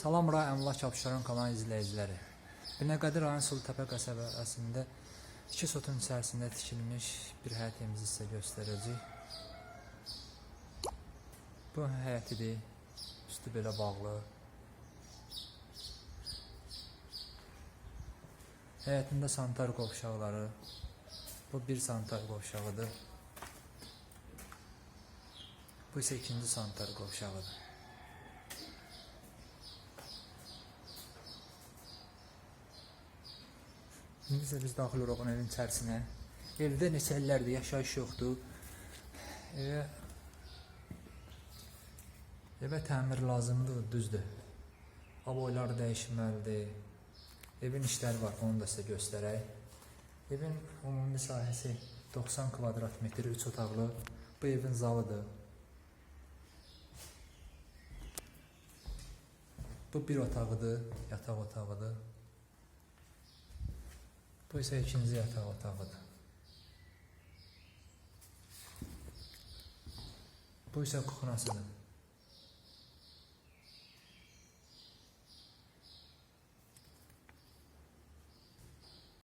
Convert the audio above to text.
Salam Ray Əmlak Abşeron kanal izləyiciləri. Binəqədi rayon Sulutəpə qəsəbəsində iki sotun içərisində tikilmiş bir həyət evimizi sizə göstərəcək. Bu həyətidir. Üstü belə bağlı. Həyətində sanitar qovşaqları. Bu bir sanitar qovşağıdır. Bu isə ikinci sanitar qovşağıdır. İndi isə biz daxil oluruq evin içərisinə. Evdə neçə illərdir yaşayış yoxdur. Evə Evə təmir lazımdır, düzdür. Aboyları dəyişməlidir. Evin işləri var, onu da sizə göstərək. Evin ümumi sahəsi 90 kvadrat metr, 3 otaqlı. Bu evin zalıdır. Bu bir otağıdır, yataq otağıdır. Bu isə ikinci yataq otağıdır. Bu isə kuxnasıdır.